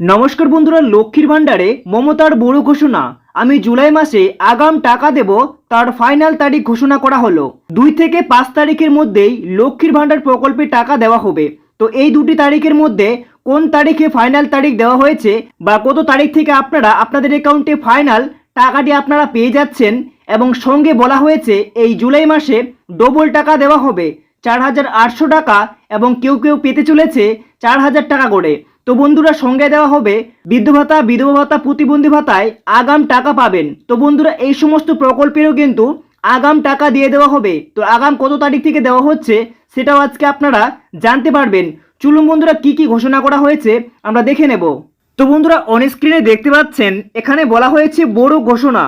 নমস্কার বন্ধুরা, লক্ষ্মীর ভাণ্ডারে মমতার বড় ঘোষণা। আমি জুলাই মাসে আগাম টাকা দেব, তার ফাইনাল তারিখ ঘোষণা করা হলো। দুই থেকে পাঁচ তারিখের মধ্যেই লক্ষ্মীর ভাণ্ডার প্রকল্পে টাকা দেওয়া হবে। তো এই দুটি তারিখের মধ্যে কোন তারিখে ফাইনাল তারিখ দেওয়া হয়েছে বা কত তারিখ থেকে আপনারা আপনাদের অ্যাকাউন্টে ফাইনাল টাকাটি আপনারা পেয়ে যাচ্ছেন এবং সঙ্গে বলা হয়েছে এই জুলাই মাসে ডবল টাকা দেওয়া হবে, চার হাজার আটশো টাকা এবং কেউ কেউ পেতে চলেছে চার হাজার টাকা করে। তো বন্ধুরা সঙ্গে দেওয়া হবে বৃদ্ধ ভাতা, বিধবা ভাতা, প্রতিবন্ধী ভাতায় আগাম টাকা পাবেন। তো বন্ধুরা এই সমস্ত প্রকল্পেরও কিন্তু আগাম টাকা দিয়ে দেওয়া হবে। তো আগাম কত তারিখ থেকে দেওয়া হচ্ছে সেটাও আজকে আপনারা জানতে পারবেন। চলুন বন্ধুরা কি কি ঘোষণা করা হয়েছে আমরা দেখে নেব। তো বন্ধুরা অন স্ক্রিনে দেখতে পাচ্ছেন, এখানে বলা হয়েছে বড় ঘোষণা।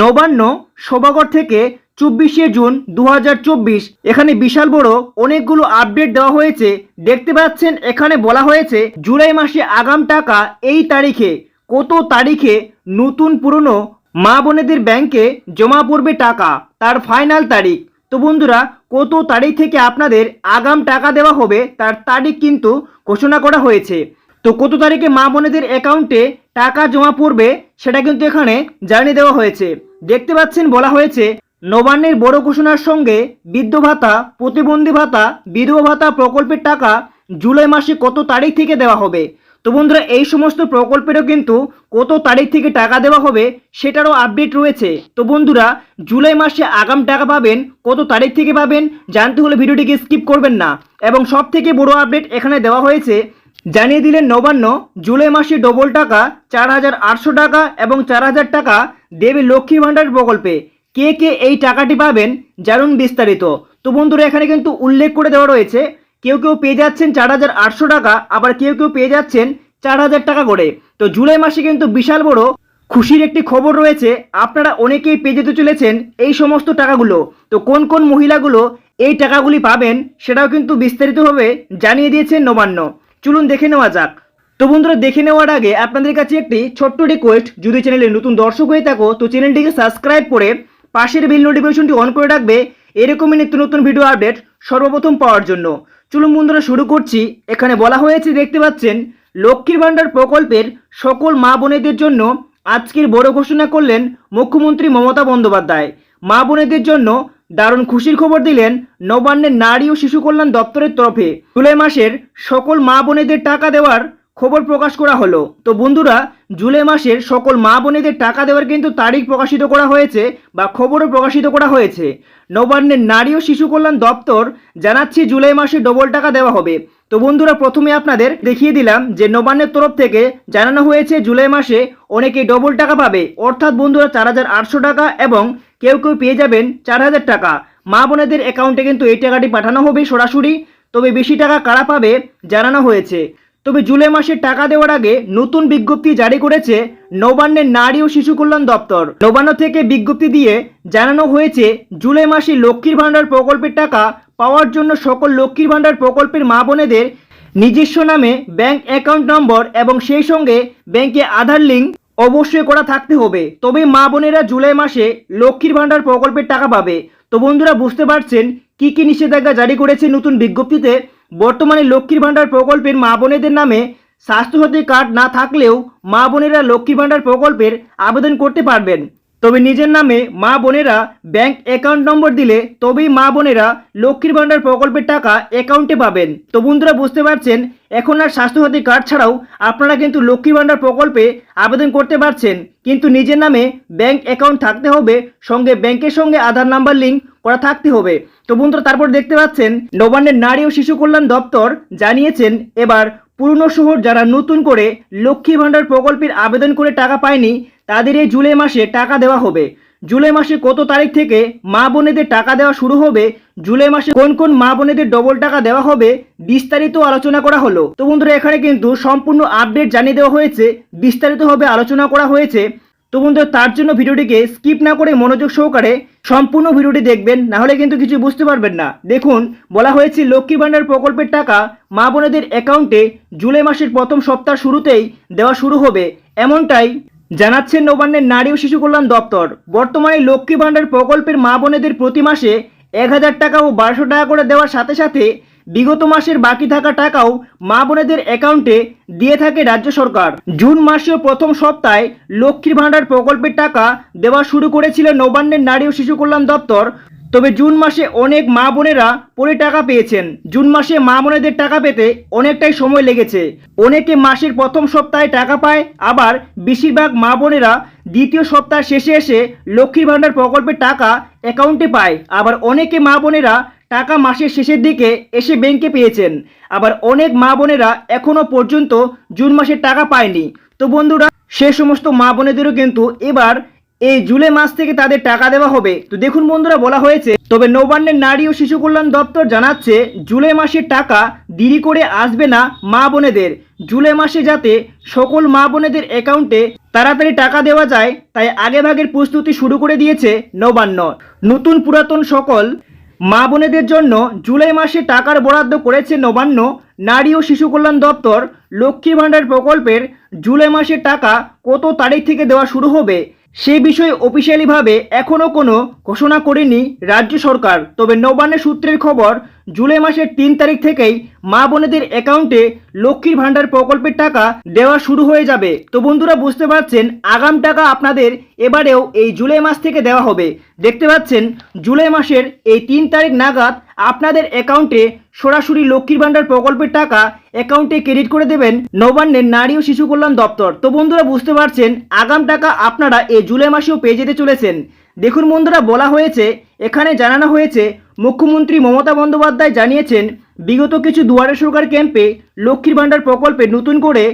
নবান্ন সভাগর থেকে চব্বিশে জুন দু হাজার চব্বিশ। এখানে বিশাল বড় অনেকগুলো আপডেট দেওয়া হয়েছে। দেখতে পাচ্ছেন, এখানে বলা হয়েছে, জুলাই মাসে আগাম টাকা এই তারিখে, কত তারিখে নতুন পুরনো মা বোনেদের ব্যাংকে জমা পড়বে টাকা, তার ফাইনাল তারিখ। তো বন্ধুরা, কত তারিখ থেকে আপনাদের আগাম টাকা দেওয়া হবে, তার তারিখ কিন্তু ঘোষণা করা হয়েছে। তো কত তারিখে মা বোনেদের অ্যাকাউন্টে টাকা জমা পড়বে, সেটা কিন্তু এখানে জানিয়ে দেওয়া হয়েছে। দেখতে পাচ্ছেন, বলা হয়েছে নবান্নের বড় ঘোষণার সঙ্গে বৃদ্ধ ভাতা, প্রতিবন্ধী ভাতা, বিধবা ভাতা প্রকল্পের টাকা জুলাই মাসে কত তারিখ থেকে দেওয়া হবে? তো বন্ধুরা, এই সমস্ত প্রকল্পেরও কিন্তু কত তারিখ থেকে টাকা দেওয়া হবে সেটারও আপডেট রয়েছে। তো বন্ধুরা, জুলাই মাসে আগাম টাকা পাবেন, কত তারিখ থেকে পাবেন জানতে হলে ভিডিওটিকে স্কিপ করবেন না। এবং সব থেকে বড় আপডেট এখানে দেওয়া হয়েছে, জানিয়ে দিলেন নবান্ন, জুলাই মাসে ডবল টাকা, চার হাজার আটশো টাকা এবং চার হাজার টাকা দেবে লক্ষ্মী ভাণ্ডার প্রকল্পে। কে কে এই টাকাটি পাবেন? জানুন বিস্তারিত। তো বন্ধুরা, এখানে কিন্তু উল্লেখ করে দেওয়া রয়েছে, কেউ কেউ পেয়ে যাচ্ছেন চার হাজার আটশো টাকা, আবার কেউ কেউ পেয়ে যাচ্ছেন চার হাজার টাকা করে। তো জুলাই মাসে কিন্তু বিশাল বড় খুশির একটি খবর রয়েছে, আপনারা অনেকেই পেয়ে যেতে চলেছেন এই সমস্ত টাকাগুলো। তো কোন কোন মহিলাগুলো এই টাকাগুলি পাবেন, সেটাও কিন্তু বিস্তারিতভাবে জানিয়ে দিয়েছেন নবান্ন। চলুন দেখে নেওয়া যাক। তো বন্ধুরা, দেখে নেওয়ার আগে আপনাদের কাছে একটি ছোট্ট রিকোয়েস্ট যদি চ্যানেলে নতুন দর্শক হয়ে থাকো, তো চ্যানেলটিকে সাবস্ক্রাইব করে পাশের বিল নোটিফিকেশনটি অন করে রাখবে, এরকমই নিত্য নতুন ভিডিও আপডেট সর্বপ্রথম পাওয়ার জন্য। চলুন বন্ধুরা, শুরু করছি। এখানে বলা হয়েছে, দেখতে পাচ্ছেন, লক্ষ্মীর ভাণ্ডার প্রকল্পের সকল মা বোনেদের জন্য আজকের বড় ঘোষণা করলেন মুখ্যমন্ত্রী মমতা বন্দ্যোপাধ্যায়। মা বোনেদের জন্য দারুণ খুশির খবর দিলেন নবান্নের নারী ও শিশু কল্যাণ দপ্তরের তরফে। জুলাই মাসের সকল মা বোনেদের টাকা দেওয়ার খবর প্রকাশ করা হলো। তো বন্ধুরা, জুলাই মাসের সকল মা বোনেদের টাকা দেওয়ার কিন্তু তারিখ প্রকাশিত করা হয়েছে বা খবরও প্রকাশিত করা হয়েছে। নবান্নের নারী ও শিশু কল্যাণ দপ্তর জানাচ্ছে জুলাই মাসে ডবল টাকা দেওয়া হবে। তো বন্ধুরা, প্রথমে আপনাদের দেখিয়ে দিলাম যে নবান্নের তরফ থেকে জানানো হয়েছে জুলাই মাসে অনেকে ডবল টাকা পাবে। অর্থাৎ বন্ধুরা, চার হাজার আটশো টাকা এবং কেউ কেউ পেয়ে যাবেন চার হাজার টাকা। মা বোনেদের অ্যাকাউন্টে কিন্তু এই টাকাটি পাঠানো হবে সরাসরি। তবে বেশি টাকা কারা পাবে জানানো হয়েছে। তবে জুলাই মাসে টাকা দেওয়ার আগে নতুন বিজ্ঞপ্তি জারি করেছে নবান্নের নারী ও শিশু কল্যাণ দপ্তর। নবান্ন থেকে বিজ্ঞপ্তি দিয়ে জানানো হয়েছে, জুলাই মাসে লক্ষ্মীর ভাণ্ডার প্রকল্পের টাকা পাওয়ার জন্য সকল লক্ষ্মীর ভাণ্ডার প্রকল্পের মা বোনেদের নিজস্ব নামে ব্যাংক অ্যাকাউন্ট নম্বর এবং সেই সঙ্গে ব্যাংকে আধার লিঙ্ক অবশ্যই করা থাকতে হবে। তবে মা বোনেরা জুলাই মাসে লক্ষ্মীর ভাণ্ডার প্রকল্পের টাকা পাবে। তো বন্ধুরা, বুঝতে পারছেন কি কি নিষেধাজ্ঞা জারি করেছে নতুন বিজ্ঞপ্তিতে? বর্তমানে লক্ষ্মীর ভাণ্ডার প্রকল্পের মা বোনেদের নামে স্বাস্থ্যসাথী কার্ড না থাকলেও মা বোনেরা লক্ষ্মীর ভাণ্ডার প্রকল্পের আবেদন করতে পারবেন। তবে নিজের নামে মা বোনেরা ব্যাংক অ্যাকাউন্ট নম্বর দিলে তবেই মা বোনেরা লক্ষ্মীর ভাণ্ডার প্রকল্পের টাকা অ্যাকাউন্টে পাবেন। তো বন্ধুরা, বুঝতে পারছেন? এখন আর স্বাস্থ্যসাথী কার্ড ছাড়াও আপনারা কিন্তু লক্ষ্মীর ভাণ্ডার প্রকল্পে আবেদন করতে পারছেন। কিন্তু নিজের নামে ব্যাংক অ্যাকাউন্ট থাকতে হবে, সঙ্গে ব্যাংকের সঙ্গে আধার নাম্বার লিঙ্ক করা থাকতে হবে। তো বন্ধুরা, তারপর দেখতে পাচ্ছেন, নবান্নের নারী ও শিশু কল্যাণ দপ্তর জানিয়েছেন, এবার পুরনো শহর যারা নতুন করে লক্ষ্মী ভাণ্ডার প্রকল্পের আবেদন করে টাকা পায়নি, তাদের এই জুলাই মাসে টাকা দেওয়া হবে। জুলাই মাসে কত তারিখ থেকে মা বোনেদের টাকা দেওয়া শুরু হবে, জুলাই মাসে কোন কোন মা বোনেদের ডবল টাকা দেওয়া হবে, বিস্তারিত আলোচনা করা হলো। তো বন্ধুরা, এখানে কিন্তু সম্পূর্ণ আপডেট জানিয়ে দেওয়া হয়েছে, বিস্তারিতভাবে আলোচনা করা হয়েছে। তো বন্ধুরা তার জন্য ভিডিওটিকে স্কিপ না করে মনোযোগ সহকারে সম্পূর্ণ ভিডিওটি দেখবেন, না হলে কিন্তু কিছু বুঝতে পারবেন না। দেখুন, বলা হয়েছে লক্ষ্মী ভাণ্ডার প্রকল্পের টাকা মা বোনেদের অ্যাকাউন্টে জুলাই মাসের প্রথম সপ্তাহ শুরুতেই দেওয়া শুরু হবে। এমনটাই জানাচ্ছেন নবান্নের নারী ও শিশু কল্যাণ দপ্তর। বর্তমানে লক্ষ্মী ভাণ্ডার প্রকল্পের মা বোনেদের প্রতি মাসে এক হাজার টাকা ও বারোশো টাকা করে দেওয়ার সাথে সাথে বিগত মাসের বাকি থাকা টাকাও মা বোনেদের অ্যাকাউন্টে দিয়ে থাকে রাজ্য সরকার। জুন মাসেও প্রথম সপ্তাহে লক্ষ্মীর ভাণ্ডার প্রকল্পের টাকা দেওয়া শুরু করেছিল নবান্নের নারী ও শিশু কল্যাণ দপ্তর। তবে জুন মাসে অনেক মা বোনেরা পরে টাকা পেয়েছেন। জুন মাসে মা বোনেদের টাকা পেতে অনেকটাই সময় লেগেছে। অনেকে মাসের প্রথম সপ্তাহে টাকা পায়, আবার বেশিরভাগ মা বোনেরা দ্বিতীয় সপ্তাহ শেষে এসে লক্ষ্মীর ভাণ্ডার প্রকল্পের টাকা অ্যাকাউন্টে পায়। আবার অনেকে মা বোনেরা টাকা মাসের শেষের দিকে এসে ব্যাংকে পেয়েছেন। আবার অনেক মা বোনেরা এখনও পর্যন্ত জুন মাসের টাকা পায়নি। তো বন্ধুরা, সে সমস্ত মা বোনেদেরও কিন্তু এবার এই জুলাই মাস থেকে তাদের টাকা দেওয়া হবে। তো দেখুন বন্ধুরা, বলা হয়েছে, তবে নবান্নের নারী ও শিশু কল্যাণ দপ্তর জানাচ্ছে, জুলাই মাসের টাকা দেরি করে আসবে না মা বোনেদের। জুলাই মাসে যাতে সকল মা বোনেদের অ্যাকাউন্টে তাড়াতাড়ি টাকা দেওয়া যায়, তাই আগেভাগের প্রস্তুতি শুরু করে দিয়েছে নবান্ন। নতুন পুরাতন সকল মা বোনেদের জন্য জুলাই মাসে টাকার বরাদ্দ করেছে নবান্ন নারী ও শিশু কল্যাণ দপ্তর। লক্ষ্মী ভাণ্ডার প্রকল্পের জুলাই মাসের টাকা কত তারিখ থেকে দেওয়া শুরু হবে? সে বিষয়ে অফিসিয়ালিভাবে এখনও কোনো ঘোষণা করেনি রাজ্য সরকার। তবে নবান্নের সূত্রের খবর জুলাই মাসের তিন তারিখ থেকেই মা বোনেদের অ্যাকাউন্টে লক্ষ্মীর ভাণ্ডার প্রকল্পের টাকা দেওয়া শুরু হয়ে যাবে। তো বন্ধুরা, বুঝতে পারছেন, আগাম টাকা আপনাদের এবারেও এই জুলাই মাস থেকে দেওয়া হবে। দেখতে পাচ্ছেন, জুলাই মাসের এই তিন তারিখ নাগাদ আপনাদের অ্যাকাউন্টে সরাসরি লক্ষ্মীর ভাণ্ডার প্রকল্পের টাকা অ্যাকাউন্টে ক্রেডিট করে দেবেন নবান্নের নারী ও শিশু কল্যাণ দপ্তর। তো বন্ধুরা, বুঝতে পারছেন, আগাম টাকা আপনারা এই জুলাই মাসেও পেয়ে যেতে চলেছেন। দেখুন বন্ধুরা, বলা হয়েছে, এখানে জানানো হয়েছে মুখ্যমন্ত্রী মমতা বন্দ্যোপাধ্যায় জানিয়েছেন, বিগত কিছু দুয়ারে সরকার ক্যাম্পে লক্ষ্মীর ভাণ্ডার প্রকল্পে নতুন করে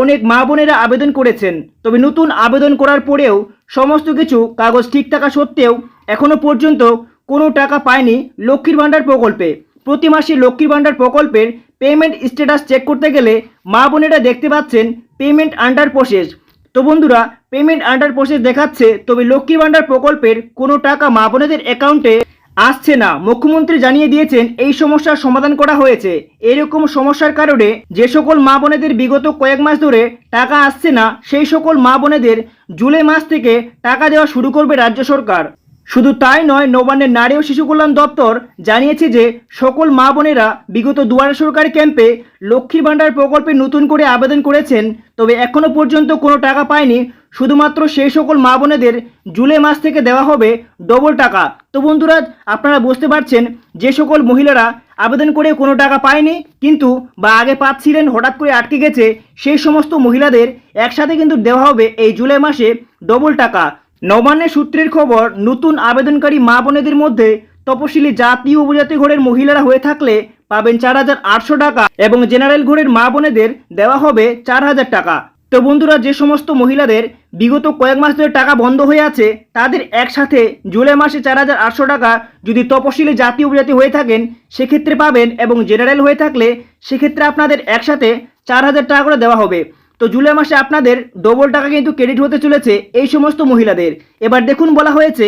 অনেক মা বোনেরা আবেদন করেছেন। তবে নতুন আবেদন করার পরেও সমস্ত কিছু কাগজ ঠিক থাকা সত্ত্বেও এখনও পর্যন্ত কোনো টাকা পায়নি লক্ষ্মীর ভাণ্ডার প্রকল্পে। প্রতি মাসে লক্ষ্মীর ভাণ্ডার প্রকল্পের পেমেন্ট স্ট্যাটাস চেক করতে গেলে মা বোনেরা দেখতে পাচ্ছেন পেমেন্ট আন্ডার প্রসেস তো বন্ধুরা, পেমেন্ট আন্ডার প্রসেস দেখাচ্ছে, তবে লক্ষ্মী ভাণ্ডার প্রকল্পের কোনো টাকা মা বোনেদের অ্যাকাউন্টে আসছে না। মুখ্যমন্ত্রী জানিয়ে দিয়েছেন, এই সমস্যার সমাধান করা হয়েছে। এরকম সমস্যার কারণে যে সকল মা বোনেদের বিগত কয়েক মাস ধরে টাকা আসছে না, সেই সকল মা বোনেদের জুলাই মাস থেকে টাকা দেওয়া শুরু করবে রাজ্য সরকার। শুধু তাই নয়, নবান্নের নারী ও শিশু কল্যাণ দপ্তর জানিয়েছে যে সকল মা বোনেরা বিগত দুয়ারে সরকার ক্যাম্পে লক্ষ্মীর ভাণ্ডার প্রকল্পে নতুন করে আবেদন করেছেন, তবে এখনও পর্যন্ত কোনো টাকা পায়নি শুধুমাত্র সেই সকল মা বোনেদের জুলাই মাস থেকে দেওয়া হবে ডবল টাকা। তো বন্ধুরা, আপনারা বুঝতে পারছেন, যে সকল মহিলারা আবেদন করে কোনো টাকা পায়নি, কিন্তু বা আগে পাচ্ছিলেন, হঠাৎ করে আটকে গেছে, সেই সমস্ত মহিলাদের একসাথে কিন্তু দেওয়া হবে এই জুলাই মাসে ডবল টাকা। নবান্নের সূত্রের খবর, নতুন আবেদনকারী মা বোনেদের মধ্যে তপশিলি জাতি উপজাতি ঘরের মহিলারা হয়ে থাকলে পাবেন চার হাজার আটশো টাকা এবং জেনারেল ঘরের মা বোনেদের দেওয়া হবে চার হাজার টাকা। তো বন্ধুরা, যে সমস্ত মহিলাদের বিগত কয়েক মাস ধরে টাকা বন্ধ হয়ে আছে, তাদের একসাথে জুলাই মাসে চার হাজার আটশো টাকা যদি তপশিলি জাতি উপজাতি হয়ে থাকেন, সেক্ষেত্রে পাবেন এবং জেনারেল হয়ে থাকলে সেক্ষেত্রে আপনাদের একসাথে চার হাজার টাকা করে দেওয়া হবে। তো জুলাই মাসে আপনাদের ডবল টাকা কিন্তু ক্রেডিট হতে চলেছে এই সমস্ত মহিলাদের। এবার দেখুন বলা হয়েছে,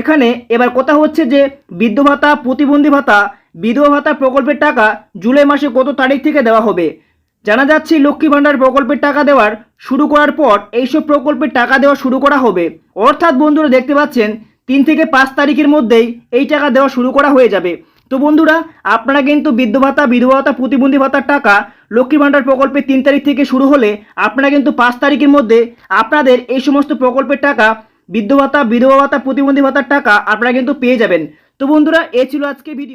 এখানে এবার কথা হচ্ছে যে বৃদ্ধ ভাতা, প্রতিবন্ধী ভাতা, বিধবা ভাতা প্রকল্পের টাকা জুলাই মাসে কত তারিখ থেকে দেওয়া হবে? জানা যাচ্ছে লক্ষ্মী ভাণ্ডার প্রকল্পের টাকা দেওয়ার শুরু করার পর এইসব প্রকল্পের টাকা দেওয়া শুরু করা হবে। অর্থাৎ বন্ধুরা দেখতে পাচ্ছেন, তিন থেকে পাঁচ তারিখের মধ্যেই এই টাকা দেওয়া শুরু করা হয়ে যাবে। তো বন্ধুরা, আপনারা কিন্তু বৃদ্ধ ভাতা, বিধবা ভাতা, প্রতিবন্ধী ভাতার টাকা লক্ষ্মী ভাণ্ডার প্রকল্পে তিন তারিখ থেকে শুরু হলে আপনারা কিন্তু পাঁচ তারিখের মধ্যে আপনাদের এই সমস্ত প্রকল্পের টাকা বৃদ্ধ ভাতা, বিধবা ভাতা, প্রতিবন্ধী ভাতার টাকা আপনারা কিন্তু পেয়ে যাবেন। তো বন্ধুরা, এ ছিল আজকে ভিডিও।